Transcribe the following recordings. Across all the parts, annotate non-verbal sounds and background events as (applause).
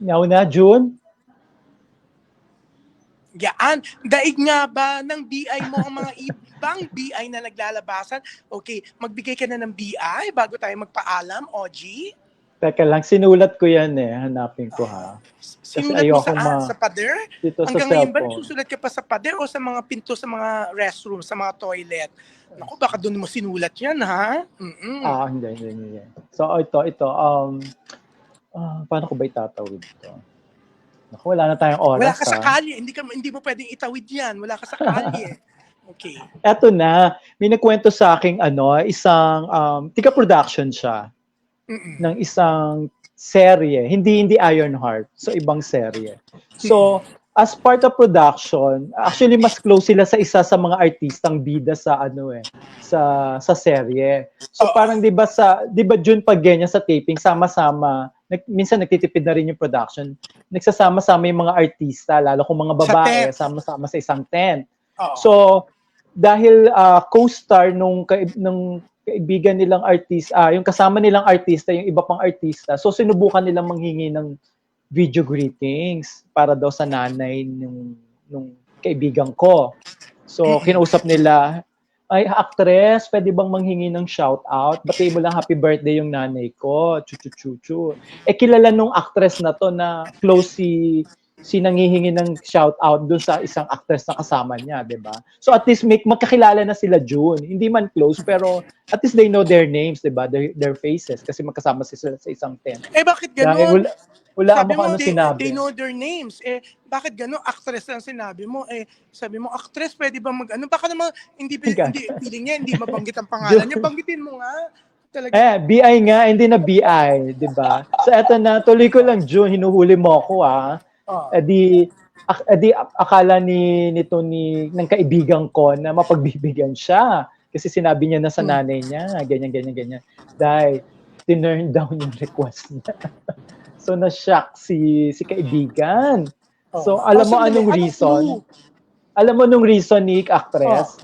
Now na, June? Yan. Daig nga ba ng BI mo ang mga (laughs) ibang BI na naglalabasan? Okay, magbigay ka na ng BI bago tayo magpaalam, OG. Teka lang, sinulat ko yan eh. Hanapin ko ha. Sinulat mo saan? ma- Sa pader? Dito sa Hanggang ngayon ba nagsusulat ka pa sa pader o sa mga pinto sa mga restroom, sa mga toilet? Naku, baka doon mo sinulat yan, ha? Mm-mm. Ah, hindi, hindi, hindi. So, ito, ito. Um, ah, paano ko ba itatawid ito? Naku, wala na tayong oras. Wala ka sa ha? kalye. Hindi, ka, hindi mo pwedeng itawid yan. Wala ka sa kalye. (laughs) Okay. Eto na, may nagkwento sa aking ano, isang um, tika production siya Mm-mm. ng isang serye, hindi hindi Ironheart, so ibang serye. So, (laughs) as part of production, actually mas close sila sa isa sa mga artistang bida sa ano eh, sa sa serye. So parang 'di ba sa 'di ba June pag ganyan sa taping sama-sama, nag, minsan nagtitipid na rin yung production. Nagsasama-sama yung mga artista, lalo kung mga babae, sama-sama sa isang tent. Oo. So, dahil ah, co-star nung, kaib- nung kaibigan nilang artist, ah, yung kasama nilang artista, yung iba pang artista, so sinubukan nilang manghingi ng video greetings para daw sa nanay nung, nung kaibigan ko. So, kinausap nila, ay, actress, pwede bang manghingi ng shout out? Batiin mo lang happy birthday yung nanay ko. Chu chu chu chu. Eh, kilala nung actress na to na close si si nangihingi ng shout out doon sa isang actress na kasama niya, 'di ba? So at least make magkakilala na sila June. Hindi man close pero at least they know their names, 'di ba? Their, their faces kasi magkasama sila sa isang tent. eh, bakit Dahil ganun? Wala, sabi mo mo, ano they, sinabi. they know their names. Eh, bakit gano'n? Actress ang sinabi mo. Eh, sabi mo, actress, pwede ba mag, ano? Baka naman, hindi, hindi, feeling niya, hindi mabanggit ang pangalan niya. (laughs) Banggitin mo nga. Talaga. Eh, BI nga, hindi na BI, 'di ba? So eto na, tuloy ko lang June, hinuhuli mo ako ah. Oh. Eh di ak- eh, di ak- akala ni nito ni ng kaibigan ko na mapagbibigyan siya kasi sinabi niya na sa Hmm. nanay niya ganyan ganyan ganyan dahil tinurn down yung request niya (laughs) so na-shock si si kaibigan. So Oh. alam mo Oh, sandali, anong anong reason? Alam mo nung reason ni actress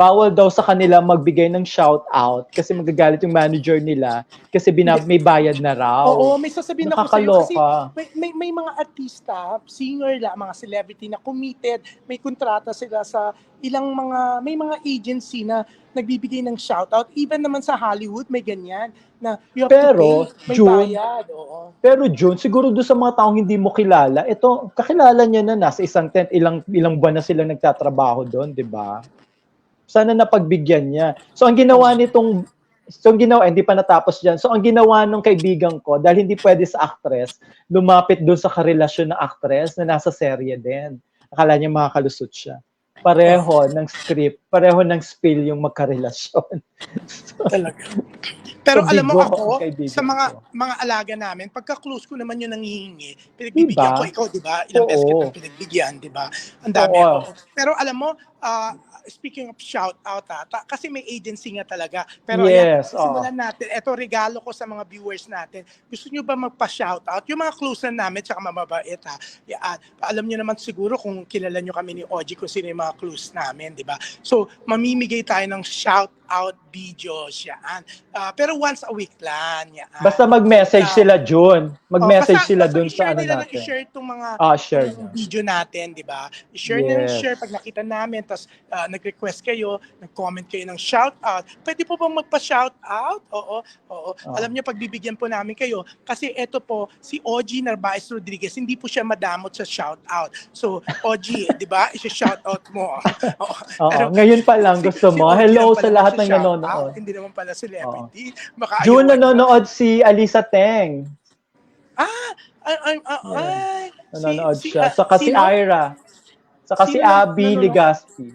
bawal daw sa kanila magbigay ng shout out kasi magagalit yung manager nila kasi binab- may bayad na raw Oo, may sasabihin ako sa'yo kasi nakakaloka may, may, may mga artista, singer la, mga celebrity na committed, may kontrata sila sa ilang mga, may mga agency na nagbibigay ng shoutout. Even naman sa Hollywood, may ganyan na you have Pero, to pay, may June, bayad. Oo. Pero June, siguro doon sa mga taong hindi mo kilala, ito, kakilala niya na nasa isang tent, ilang ilang buwan na sila nagtatrabaho doon, 'di ba? Sana napagbigyan niya. So ang ginawa nitong So ang ginawa, hindi pa natapos diyan. So ang ginawa nung kaibigan ko, dahil hindi pwede sa actress, lumapit doon sa karelasyon ng actress na nasa serye din. Akala niya makakalusot siya. Pareho ng script, pareho ng spill yung magkarelasyon. (laughs) Talaga. Pero So, alam mo ako, sa mga ko. mga alaga namin, pagka close ko naman yung nangihingi, pinagbibigyan Diba? ko ikaw, di ba? Ilang beses Oo. kita pinagbigyan, di ba? Ang dami. Oo. oo. Pero alam mo, ah, speaking of shout out, ha, ta- kasi may agency nga talaga. Pero Yes, ayan, simulan natin. Ito, regalo ko sa mga viewers natin. Gusto nyo ba magpa-shout out? Yung mga close na namin, tsaka mababait, ha? Yan. Alam nyo naman siguro kung kilala nyo kami ni Oji, kung sino yung mga close namin, di ba? So, mamimigay tayo ng shout out videos yan. Ah, pero once a week lang. Yan. Basta mag-message Ah. sila June. Mag-message Oh, basta- sila basta i-share sa ano na natin. I-share itong mga Ah, share yung video natin, di ba? I-share na Yes. share pag nakita namin, tapos ah, nag-request kayo, nag-comment kayo ng shout out. Pwede po bang magpa-shout out? Oo, oo. Oo. Alam niyo, pagbibigyan po namin kayo. Kasi ito po, si OG Narvaez Rodriguez, hindi po siya madamot sa shout out. So, OG, di ba? I-shout out mo. (laughs) Oo. Oo, Pero- ngayon pa lang Si- gusto si mo. OG Hello sa lahat nagsa-shout nanonood. Hindi naman pala celebrity. Baka June ayaw- nanonood si Alisa Teng. Ah, ay, ay, ay, Yeah. ay. Nanonood Si- si- siya. ah, Saka si sino? Ira. Saka si Sino Abby nanonood? Legaspi.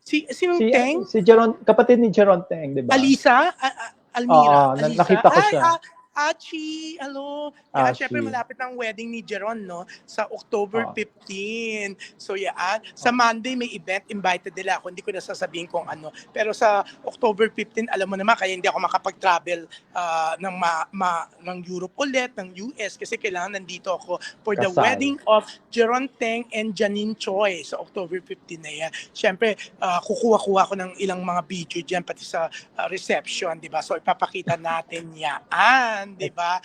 Si, sinong Si, Teng? si Jeron, kapatid ni Jeron Teng, di ba? Alisa? A- Almira? Oo, Alisa? nakita ko Ay, siya. ah, Achi, hello. Yan, Achi. syempre malapit ng wedding ni Jeron, no? Sa October Oo. 15. So, yan. Sa Monday, may event. Invited nila ako. Hindi ko na sasabihin kung ano. Pero sa October 15, alam mo naman, kaya hindi ako makapag-travel ah, ng, ma, ma- ng Europe ulit, ng US, kasi kailangan nandito ako for the Kasal. wedding of Jeron Teng and Janine Choi sa October 15 na yan. Syempre, ah, kukuha-kuha ko ng ilang mga video dyan, pati sa ah, reception, di ba? So, ipapakita natin yan, di ba?